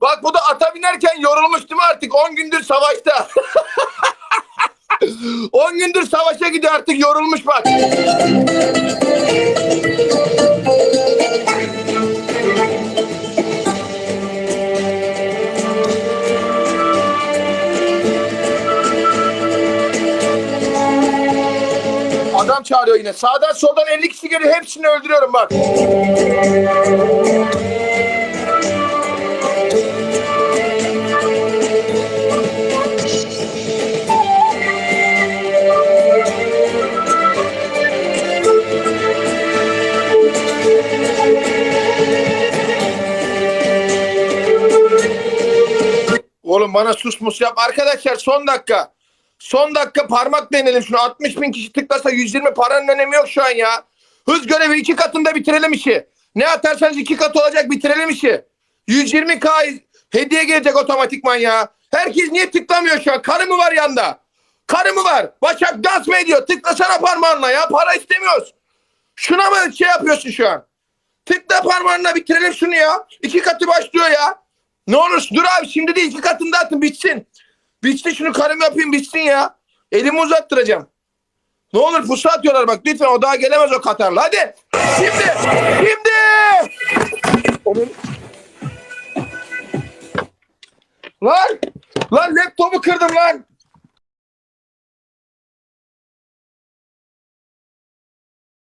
Bak bu da ata binerken yorulmuş değil mi artık? 10 gündür savaşta. 10 gündür savaşa gidiyor artık yorulmuş bak. Adam çağırıyor yine. Sağdan soldan 50 kişi geliyor. Hepsini öldürüyorum bak. Oğlum bana sus mus yap. Arkadaşlar son dakika. Son dakika parmak denelim şunu. 60 bin kişi tıklasa 120 paranın önemi yok şu an ya. Hız görevi iki katında bitirelim işi. Ne atarsanız iki kat olacak bitirelim işi. 120k hediye gelecek otomatikman ya. Herkes niye tıklamıyor şu an? Karı mı var yanda? Karı mı var? Başak dans mı ediyor? Tıklasana parmağınla ya. Para istemiyoruz. Şuna mı şey yapıyorsun şu an? Tıkla parmağınla bitirelim şunu ya. İki katı başlıyor ya. Ne olursun dur abi şimdi değil iki katını da atın bitsin. Bitsin şunu karım yapayım bitsin ya. Elimi uzattıracağım. Ne olur pusu atıyorlar bak lütfen o daha gelemez o Katarlı. Hadi şimdi şimdi. Onun... Lan lan laptopu kırdım lan.